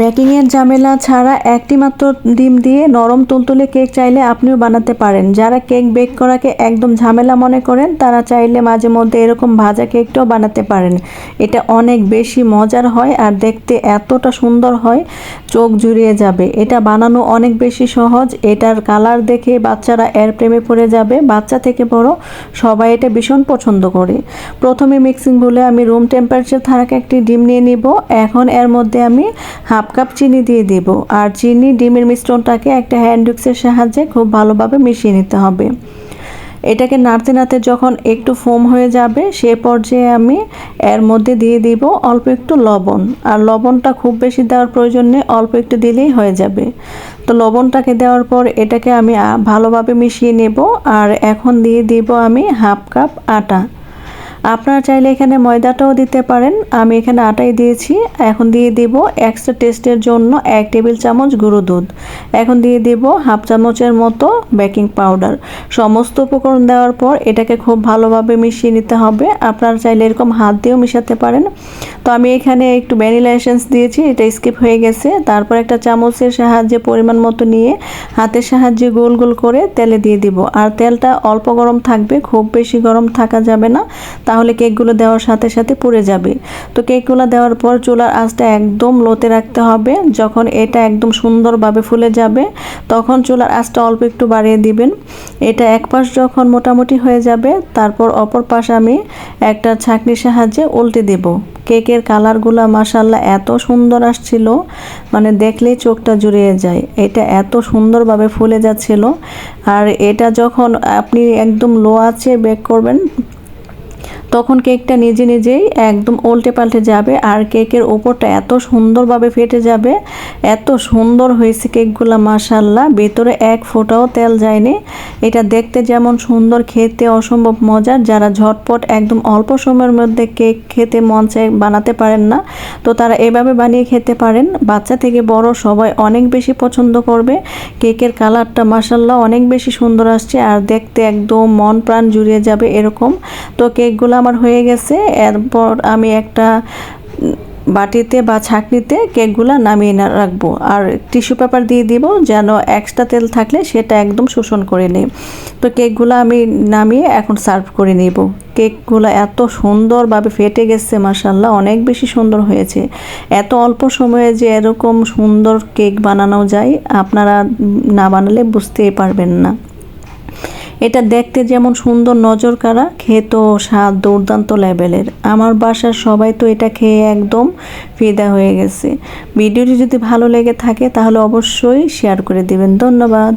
বেকিংয়ের ঝামেলা ছাড়া একটি মাত্র ডিম দিয়ে নরম তুলতুলে কেক চাইলে আপনিও বানাতে পারেন। যারা কেক বেক করাকে একদম ঝামেলা মনে করেন, তারা চাইলে মাঝে মধ্যে এরকম ভাজা কেকটাও বানাতে পারেন। এটা অনেক বেশি মজার হয় আর দেখতে এতটা সুন্দর হয়, চোখ জুড়িয়ে যাবে। এটা বানানো অনেক বেশি সহজ, এটার কালার দেখে বাচ্চারা এর প্রেমে পড়ে যাবে। বাচ্চা থেকে বড় সবাই এটা ভীষণ পছন্দ করে। প্রথমে মিক্সিং বলে আমি রুম টেম্পারেচার থাকা একটি ডিম নিয়ে নিব। এখন এর মধ্যে আমি হাফ কাপ চিনি দিয়ে দিব। আর চিনি ডিমের মিশ্রণটাকে একটা হ্যান্ড সাহায্যে খুব ভালোভাবে মিশিয়ে নিতে হবে। এটাকে নাড়তে নাড়তে যখন একটু ফোম হয়ে যাবে, সে পর্যায়ে আমি এর মধ্যে দিয়ে দিব অল্প একটু লবণ। আর লবণটা খুব বেশি দেওয়ার প্রয়োজন নেই, অল্প একটু দিলেই হয়ে যাবে। তো লবণটাকে দেওয়ার পর এটাকে আমি ভালোভাবে মিশিয়ে নেব। আর এখন দিয়ে দিব আমি হাফ কাপ আটা। আপনারা চাইলে এখানে ময়দাটাও দিতে পারেন। আমি এখানে আটাই দিয়েছি। এখন দিয়ে দিব এক্সট্রা টেস্টের জন্য এক টেবিল চামচ গুঁড়ো দুধ। এখন দিয়ে দিব হাফ চামচের মতো বেকিং পাউডার সমস্ত উপকরণ দেওয়ার পর এটাকে খুব ভালোভাবে মিশিয়ে নিতে হবে। আপনারা চাইলে এরকম হাত দিয়েও মিশাতে পারেন। তো আমি এখানে একটু ভ্যানিলা এসেন্স দিয়েছি, এটা স্কিপ হয়ে গেছে। তারপর একটা চামচের সাহায্যে পরিমাণ মতো নিয়ে হাতের সাহায্যে গোল গোল করে তেলে দিয়ে দিব। আর তেলটা অল্প গরম থাকবে, খুব বেশি গরম থাকা যাবে না। তাহলে কেকগুলো দেওয়ার সাথে সাথে পুড়ে যাবে। তো কেকগুলো দেওয়ার পর চুলার আঁচটা একদম লোতে রাখতে হবে। যখন এটা একদম সুন্দরভাবে ফুলে যাবে, তখন চুলার আঁচটা অল্প একটু বাড়িয়ে দিবেন। এটা এক পাশ যখন মোটামুটি হয়ে যাবে, তারপর অপর পাশ আমি একটা ছাঁকনির সাহায্যে উল্টে দেব। কেকের কালারগুলো মাসাল্লাহ এত সুন্দর আসছিল মানে দেখলেই চোখটা জুড়িয়ে যায়। এটা এত সুন্দরভাবে ফুলে যাচ্ছিল। আর এটা যখন আপনি একদম লো আছে বেক করবেন তখন কেকটা নিজে নিজেই একদম উল্টে পাল্টে যাবে আর কেকের ওপরটা এত সুন্দরভাবে ফেটে যাবে, এত সুন্দর হয়েছে কেকগুলো মাসাল্লাহ ভেতরে এক ফোঁটাও তেল যায়নি। এটা দেখতে যেমন সুন্দর, খেতে অসম্ভব মজার। যারা ঝটপট একদম অল্প সময়ের মধ্যে কেক খেতে মন বানাতে পারেন না, তো তারা এভাবে বানিয়ে খেতে পারেন। বাচ্চা থেকে বড় সবাই অনেক বেশি পছন্দ করবে। কেকের কালারটা মাসাল্লাহ অনেক বেশি সুন্দর আসছে আর দেখতে একদম মন প্রাণ জুড়িয়ে যাবে এরকম। তো কেকগুলো আমার হয়ে গেছে। এরপর আমি একটা বাটিতে বা ছাঁকনিতে কেকগুলো নামিয়ে না রাখব। আর টিস্যু পেপার দিয়ে দিব যেন এক্সট্রা তেল থাকলে সেটা একদম শোষণ করে নেই। তো কেকগুলো আমি নামিয়ে এখন সার্ভ করে নিব। কেকগুলো এত সুন্দরভাবে ফেটে গেছে মাসাল্লাহ অনেক বেশি সুন্দর হয়েছে। এত অল্প সময়ে যে এরকম সুন্দর কেক বানানো যায়, আপনারা না বানালে বুঝতেই পারবেন না। এটা দেখতে যেমন সুন্দর নজর কাড়া, খেতেও স্বাদ দুর্দান্ত লেভেলের। আমার বাসার সবাই তো এটা খেয়ে একদম ফিদা হয়ে গেছে। ভিডিওটি যদি ভালো লেগে থাকে তাহলে অবশ্যই শেয়ার করে দেবেন। ধন্যবাদ।